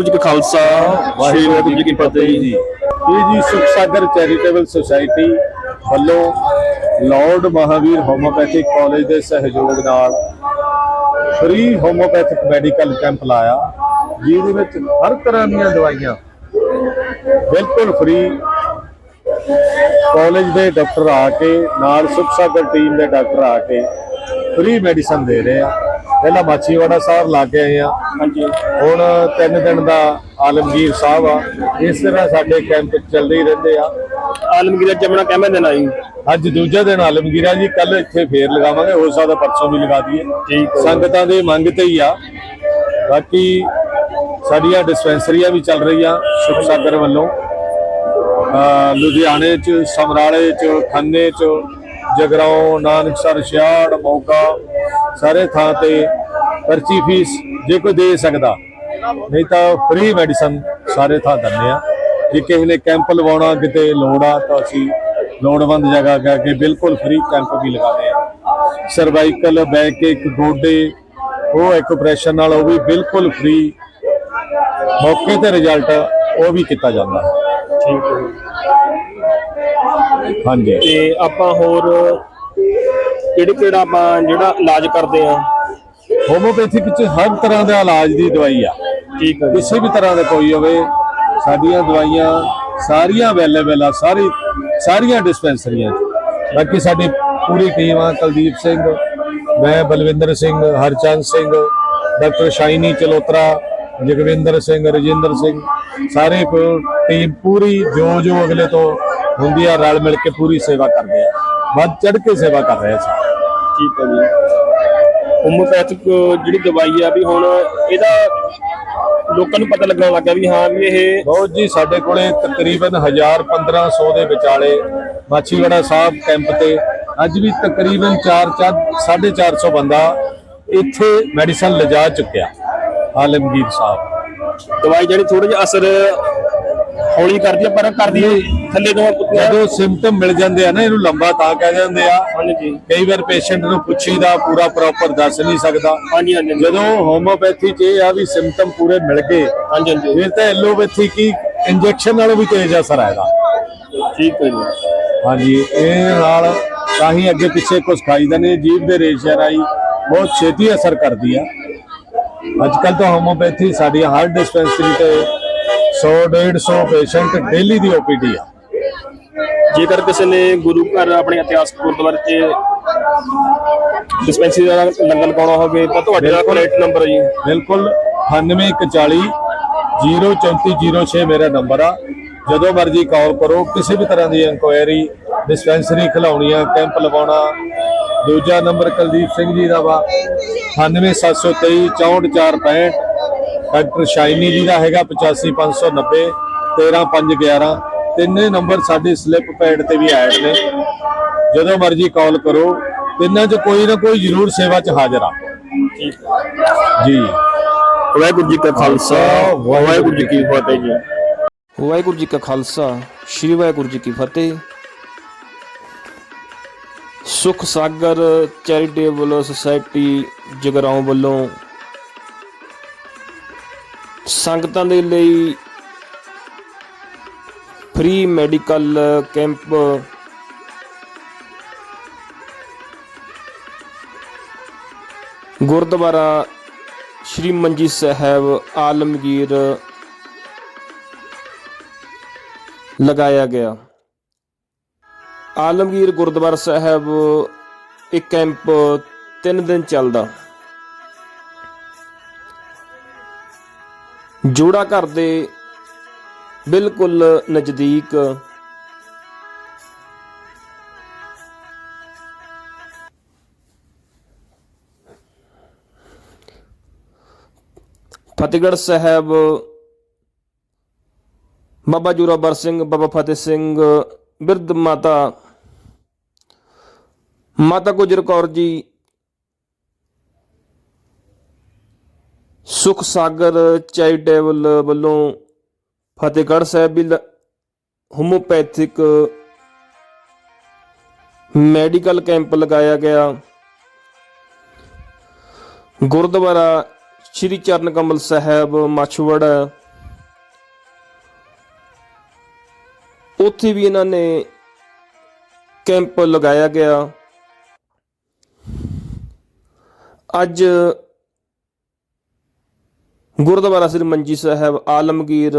ਵਾਹਿਗੁਰੂ ਜੀ ਕਾ ਖਾਲਸਾ, ਸ੍ਰੀ ਵਾਹਿਗੁਰੂ ਜੀ ਕੀ ਫਤਿਹ ਜੀ। ਇਹ ਜੀ ਸੁਖ ਸਾਗਰ ਚੈਰੀਟੇਬਲ ਸੁਸਾਇਟੀ ਵੱਲੋਂ ਲਾਰਡ ਮਹਾਵੀਰ ਹੋਮੋਪੈਥਿਕ ਕਾਲਜ ਦੇ ਸਹਿਯੋਗ ਨਾਲ ਫ੍ਰੀ ਹੋਮੋਪੈਥਿਕ ਮੈਡੀਕਲ ਕੈਂਪ ਲਾਇਆ, ਜਿਹਦੇ ਵਿੱਚ ਹਰ ਤਰ੍ਹਾਂ ਦੀਆਂ ਦਵਾਈਆਂ ਬਿਲਕੁਲ ਫ੍ਰੀ ਕਾਲਜ ਦੇ ਡਾਕਟਰ ਆ ਕੇ, ਨਾਲ ਸੁਖ ਸਾਗਰ ਟੀਮ ਦੇ ਡਾਕਟਰ ਆ ਕੇ ਫ੍ਰੀ ਮੈਡੀਸਨ ਦੇ ਰਹੇ ਆ। ਪਹਿਲਾਂ ਮਾਛੀਵਾੜਾ ਸਾਹਿਬ ਲਾ ਕੇ ਆਏ ਆ। ਹਾਂਜੀ। ਹੁਣ ਤਿੰਨ ਦਿਨ ਦਾ ਆਲਮਗੀਰ ਸਾਹਿਬ ਆ। ਇਸ ਤਰ੍ਹਾਂ ਸਾਡੇ ਕੈਂਪ ਚੱਲਦੇ ਹੀ ਰਹਿੰਦੇ ਆ। ਆਲਮਗੀਰ ਜਮਣਾ ਕਹਿਮੇ ਦੇਣਾ ਜੀ ਅੱਜ ਦੂਜਾ ਦਿਨ ਆਲਮਗੀਰਾ ਜੀ ਕੱਲ ਇੱਥੇ ਫੇਰ ਲਗਾਵਾਂਗੇ ਹੋ ਸਕਦਾ ਪਰਸੋਂ ਵੀ ਲਗਾ ਦਈਏ। ਠੀਕ। ਸੰਗਤਾਂ ਦੇ ਮੰਗ ਤੇ ਹੀ ਆ। ਬਾਕੀ ਸਾਡੀਆਂ ਡਿਸਪੈਂਸਰੀਆਂ ਵੀ ਚੱਲ ਰਹੀਆਂ ਸੁਖ ਸਾਗਰ ਵੱਲੋਂ। ਲੁਧਿਆਣੇ ਚ ਸਮਰਾਲੇ ਚ ਖੰਨੇ ਚ ਜਗਰਾਉਂ ਨਾਨਕਸਰ ਛਿਆੜ ਮੋਗਾ ਸਾਰੇ ਥਾਂ ਤੇ ਪਰਚੀ ਫੀਸ ਜੇ ਕੋਈ ਦੇ ਸਕਦਾ ਨਹੀਂ ਤਾਂ ਫ੍ਰੀ ਮੈਡੀਸਨ ਸਾਰੇ ਥਾਂ ਦਿੰਦੇ ਆ। ਜੇ ਕਿਸੇ ਨੇ ਕੈਂਪ ਲਵਾਉਣਾ ਕਿਤੇ ਲੋੜ ਆ ਤਾਂ ਅਸੀਂ ਲੋੜਵੰਦ ਜਗ੍ਹਾ ਜਾ ਕੇ ਬਿਲਕੁਲ ਫ੍ਰੀ ਕੈਂਪ ਵੀ ਲਗਾਉਂਦੇ ਆ। ਸਰਵਾਈਕਲ ਬੈਕ ਇੱਕ ਗੋਡੇ ਉਹ ਇੱਕ ਆਪਰੇਸ਼ਨ ਨਾਲ ਉਹ ਵੀ ਬਿਲਕੁਲ ਫ੍ਰੀ ਮੌਕੇ ਤੇ ਰਿਜ਼ਲਟ ਉਹ ਵੀ ਕੀਤਾ ਜਾਂਦਾ। ਹੈ ਠੀਕ ਹੈ। ਹਾਂਜੀ। ਤੇ ਆਪਾਂ ਹੋਰ ਕਿਹੜੇ ਕਿਹੜਾ ਆਪਾਂ ਜਿਹੜਾ ਇਲਾਜ ਕਰਦੇ ਆ ਹੋਮੋਪੈਥਿਕ ਚ ਹਰ ਤਰ੍ਹਾਂ ਦਾ ਇਲਾਜ ਦੀ ਦਵਾਈ ਆ। ਠੀਕ ਹੈ ਕਿਸੇ ਵੀ ਤਰ੍ਹਾਂ ਦਾ ਕੋਈ ਹੋਵੇ ਸਾਡੀਆਂ ਦਵਾਈਆਂ ਸਾਰੀਆਂ ਅਵੇਲੇਬਲ ਆ ਸਾਰੀ ਸਾਰੀਆਂ ਡਿਸਪੈਂਸਰੀਆਂ ਬਾਕੀ ਸਾਡੀ ਪੂਰੀ ਟੀਮ ਆ ਕੁਲਦੀਪ ਸਿੰਘ ਮੈਂ ਬਲਵਿੰਦਰ ਸਿੰਘ ਹਰਚੰਦ ਸਿੰਘ ਡਾਕਟਰ ਸ਼ਾਇਨੀ ਚਲੋਤਰਾ ਜਗਵਿੰਦਰ ਸਿੰਘ ਰਜਿੰਦਰ ਸਿੰਘ ਸਾਰੇ ਟੀਮ ਪੂਰੀ ਜੋ ਜੋ ਅਗਲੇ ਤੋਂ ਹੁੰਦੀ ਆ ਰਲ ਮਿਲ ਕੇ ਪੂਰੀ ਸੇਵਾ ਕਰਦੇ ਆ। ਵੱਧ ਚੜ ਕੇ ਸੇਵਾ ਕਰ ਰਹੇ ਸੀ ਠੀਕ ਹੈ ਜੀ। ਹੋਮੋਪੈਥਿਕ ਜਿਹੜੀ ਦਵਾਈ ਆ ਵੀ ਹੁਣ ਇਹਦਾ ਲੋਕਾਂ ਨੂੰ ਪਤਾ ਲੱਗਣ ਲੱਗਾ ਵੀ ਹਾਂ ਵੀ ਇਹ ਬਹੁਤ ਜੀ ਸਾਡੇ ਕੋਲੇ ਤਕਰੀਬਨ 1000 1500 ਦੇ ਵਿਚਾਲੇ ਮਾਛੀਵਾੜਾ ਸਾਹਿਬ ਕੈਂਪ ਤੇ ਅੱਜ ਵੀ ਤਕਰੀਬਨ 4 450 ਬੰਦਾ ਇੱਥੇ ਮੈਡੀਸਨ ਲਿਜਾ ਚੁੱਕਿਆ ਆਲਮਗੀਰ ਸਾਹਿਬ। ਦਵਾਈ ਜਿਹੜੀ ਥੋੜਾ ਜਿਹਾ ਅਸਰ ਹੌਲੀ ਕਰਦੀ ਆ ਪਰ ਕਰਦੀ ਆ ਥੱਲੇ ਤੋਂ ਪੁੱਤਿਆ ਜਦੋਂ ਸਿੰਪਟਮ ਮਿਲ ਜਾਂਦੇ ਆ ਨਾ ਇਹਨੂੰ ਲੰਬਾ ਤਾਂ ਕਹਿ ਜਾਂਦੇ ਆ। ਹਾਂਜੀ ਕਈ ਵਾਰ ਪੇਸ਼ੈਂਟ ਨੂੰ ਪੁੱਛੀਦਾ ਪੂਰਾ ਪ੍ਰੋਪਰ ਦੱਸ ਨਹੀਂ ਸਕਦਾ। ਹਾਂਜੀ ਹਾਂਜੀ ਜਦੋਂ ਹੋਮੋਪੈਥੀ 'ਚ ਇਹ ਆ ਵੀ ਸਿੰਪਟਮ ਪੂਰੇ ਮਿਲ ਗਏ ਹਾਂਜੀ ਹਾਂਜੀ। ਫਿਰ ਤਾਂ ਐਲੋਪੈਥੀ ਕੀ ਇੰਜੈਕਸ਼ਨ ਨਾਲੋਂ ਵੀ ਤੇਜ਼ ਅਸਰ ਆਏਗਾ ਠੀਕ ਹੈ ਜੀ। ਹਾਂਜੀ ਇਹ ਨਾਲ ਤਾਂ ਹੀ ਅੱਗੇ ਪਿੱਛੇ ਕੁਝ ਖਾਈਦਾ ਨੇ ਜੀਭ ਦੇ ਰੇਸ਼ਿਆਂ ਰਾਈ ਬਹੁਤ ਛੇਤੀ ਅਸਰ ਕਰਦੀ ਆ। ਅੱਜ ਕੱਲ ਤਾਂ ਹੋਮੋਪੈਥੀ ਸਾਡੀ ਹਰ ਡਿਸਪੈਂਸਰੀ ਤੇ 100 150 ਪੇਸ਼ੈਂਟ ਡੇਲੀ ਦੀ ਓਪੀਡੀ ਆ। ਜੇਕਰ ਕਿਸੇ ਨੇ ਗੁਰੂ ਘਰ ਆਪਣੇ ਇਤਿਹਾਸਕ ਗੁਰਦੁਆਰੇ 'ਚ ਡਿਸਪੈਂਸਰੀ ਦਾ ਲੰਗਰ ਲਗਾਉਣਾ ਹੋਵੇ ਤਾਂ ਤੁਹਾਡੇ ਦਾ ਕੰਟੈਕਟ ਨੰਬਰ ਹੈ ਜੀ। ਬਿਲਕੁਲ 9841 03406 ਮੇਰਾ ਨੰਬਰ ਆ। ਜਦੋਂ ਮਰਜ਼ੀ ਕਾਲ ਕਰੋ ਕਿਸੇ ਵੀ ਤਰ੍ਹਾਂ ਦੀ ਇਨਕੁਆਇਰੀ ਡਿਸਪੈਂਸਰੀ ਖਿਲਾਉਣੀਆਂ ਕੈਂਪ ਲਵਾਉਣਾ ਦੂਜਾ ਨੰਬਰ ਕੁਲਦੀਪ ਸਿੰਘ ਜੀ ਦਾ ਵਾ। 98723 64465 ਡਾਕਟਰ ਸ਼ਾਇਨੀ ਜੀ ਦਾ ਹੈਗਾ 85590 13511 ਤਿੰਨੇ ਨੰਬਰ ਸਾਡੇ ਸਲਿੱਪ ਪੈਡ ਤੇ ਵੀ ਐਡ ਨੇ। ਜਦੋਂ ਮਰਜ਼ੀ ਕਾਲ ਕਰੋ। ਤਿੰਨਾਂ 'ਚ ਕੋਈ ਨਾ ਕੋਈ ਜ਼ਰੂਰ ਸੇਵਾ 'ਚ ਹਾਜ਼ਰ ਆ। ਜੀ। ਵਾਹਿਗੁਰੂ ਜੀ ਕਾ ਖਾਲਸਾ। ਵਾਹਿਗੁਰੂ ਜੀ ਕੀ ਫਤਿਹ ਜੀ। ਵਾਹਿਗੁਰੂ ਜੀ ਕਾ ਖਾਲਸਾ। ਸ੍ਰੀ ਵਾਹਿਗੁਰੂ ਜੀ ਕੀ ਫਤਿਹ। ਸੁਖ ਸਾਗਰ ਚੈਰੀਟੇਬਲ ਸੁਸਾਇਟੀ ਜਗਰਾਉਂ ਵੱਲੋਂ ਸੰਗਤਾਂ ਦੇ ਲਈ free medical camp Gurdwara Shri Manji Sahib Alamgir ਲਗਾਇਆ ਗਿਆ। ਆਲਮਗੀਰ ਗੁਰਦੁਆਰਾ ਸਾਹਿਬ ਇੱਕ ਕੈਂਪ 3 ਦਿਨ ਚੱਲਦਾ। ਜੋੜਾ ਘਰ ਦੇ ਬਿਲਕੁਲ ਨਜ਼ਦੀਕ। ਫਤਿਹਗੜ੍ਹ ਸਾਹਿਬ, ਬਾਬਾ ਜੋਰਾਵਰ ਸਿੰਘ, ਬਾਬਾ ਫਤਿਹ ਸਿੰਘ, ਬਿਰਧ ਮਾਤਾ ਮਾਤਾ ਗੁਜਰ ਕੌਰ ਜੀ ਸੁਖ ਸਾਗਰ ਚੈਰੀਟੇਬਲ ਵੱਲੋਂ ਫਤਿਹਗੜ੍ਹ ਸਾਹਿਬ ਵੀ ਹੋਮੋਪੈਥਿਕ ਮੈਡੀਕਲ ਕੈਂਪ ਲਗਾਇਆ ਗਿਆ। ਗੁਰਦੁਆਰਾ ਸ਼੍ਰੀ ਚਰਨ ਕਮਲ ਸਾਹਿਬ, ਮਛਵੜਾ। ਉੱਥੇ ਵੀ ਇਹਨਾਂ ਨੇ ਕੈਂਪ ਲਗਾਇਆ ਗਿਆ। ਅੱਜ ਗੁਰਦੁਆਰਾ ਸ੍ਰੀ ਮੰਜੀ ਸਾਹਿਬ ਆਲਮਗੀਰ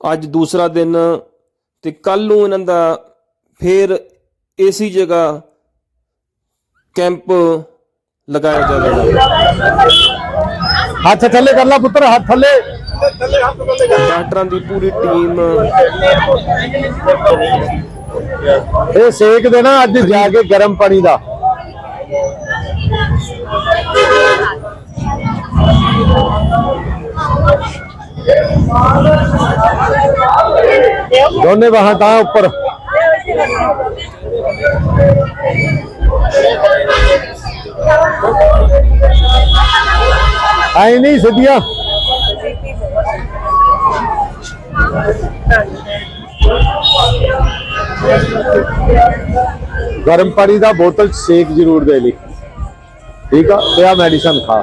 ਅੱਜ ਦੂਸਰਾ ਦਿਨ ਤੇ ਕੱਲ ਨੂੰ ਇਹਨਾਂ ਦਾ ਫੇਰ ਇਸੀ ਜਗ੍ਹਾ ਕੈਂਪ ਲਗਾਇਆ ਜਾਵੇਗਾ। ਹੱਥ ਥੱਲੇ ਕਰ ਲੈ ਪੁੱਤਰ ਹੱਥ ਥੱਲੇ। ਡਾਕਟਰਾਂ ਦੀ ਪੂਰੀ ਟੀਮ। ਇਹ ਸੇਕ ਦੇਣਾ ਅੱਜ ਜਾ ਕੇ ਗਰਮ ਪਾਣੀ ਦਾ। ਦੋਨੇ ਬਾਹਾਂ ਤਾਂ ਉੱਪਰ ਆਈ ਨਹੀਂ ਸਿੱਧੀਆਂ ਗਰਮ ਪਾਣੀ ਦਾ ਬੋਤਲ 'ਚ ਸੇਕ ਜ਼ਰੂਰ ਦੇ ਲਈ ਠੀਕ ਆ ਤੇ ਆ ਮੈਡੀਸਨ ਖਾ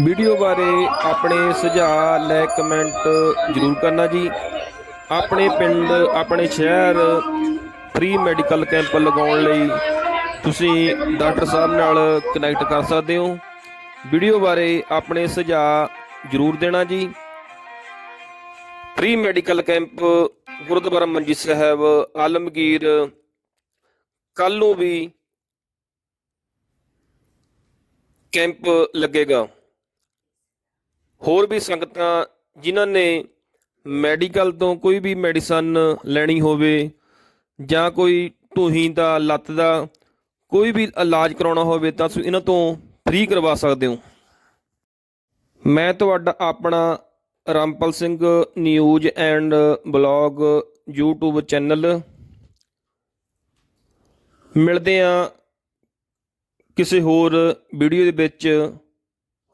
ਵੀਡੀਓ ਬਾਰੇ ਆਪਣੇ ਸੁਝਾਅ ਲੈ ਕਮੈਂਟ ਜ਼ਰੂਰ ਕਰਨਾ ਜੀ। ਆਪਣੇ ਪਿੰਡ, ਆਪਣੇ ਸ਼ਹਿਰ ਫ੍ਰੀ ਮੈਡੀਕਲ ਕੈਂਪ ਲਗਾਉਣ ਲਈ ਤੁਸੀਂ ਡਾਕਟਰ ਸਾਹਿਬ ਨਾਲ ਕਨੈਕਟ ਕਰ ਸਕਦੇ ਹੋ। ਵੀਡੀਓ ਬਾਰੇ ਆਪਣੇ ਸੁਝਾਅ ਜ਼ਰੂਰ ਦੇਣਾ ਜੀ। ਫ੍ਰੀ ਮੈਡੀਕਲ ਕੈਂਪ ਗੁਰਦੁਆਰਾ ਮੰਜੀ ਸਾਹਿਬ, ਆਲਮਗੀਰ ਕੱਲ ਨੂੰ ਵੀ ਕੈਂਪ ਲੱਗੇਗਾ। ਹੋਰ ਵੀ ਸੰਗਤਾਂ ਜਿਨ੍ਹਾਂ ਨੇ ਮੈਡੀਕਲ ਤੋਂ ਕੋਈ ਵੀ ਮੈਡੀਸਨ ਲੈਣੀ ਹੋਵੇ ਜਾਂ ਕੋਈ ਢੂਹੀ ਦਾ, ਲੱਤ ਦਾ ਕੋਈ ਵੀ ਇਲਾਜ ਕਰਾਉਣਾ ਹੋਵੇ ਤਾਂ ਤੁਸੀਂ ਇਹਨਾਂ ਤੋਂ ਫ੍ਰੀ ਕਰਵਾ ਸਕਦੇ ਹੋ। ਮੈਂ ਤੁਹਾਡਾ ਆਪਣਾ Rampal Singh news and blog YouTube channel ਮਿਲਦੇ ਆ ਕਿਸੇ ਹੋਰ ਵੀਡੀਓ ਦੇ ਵਿੱਚ।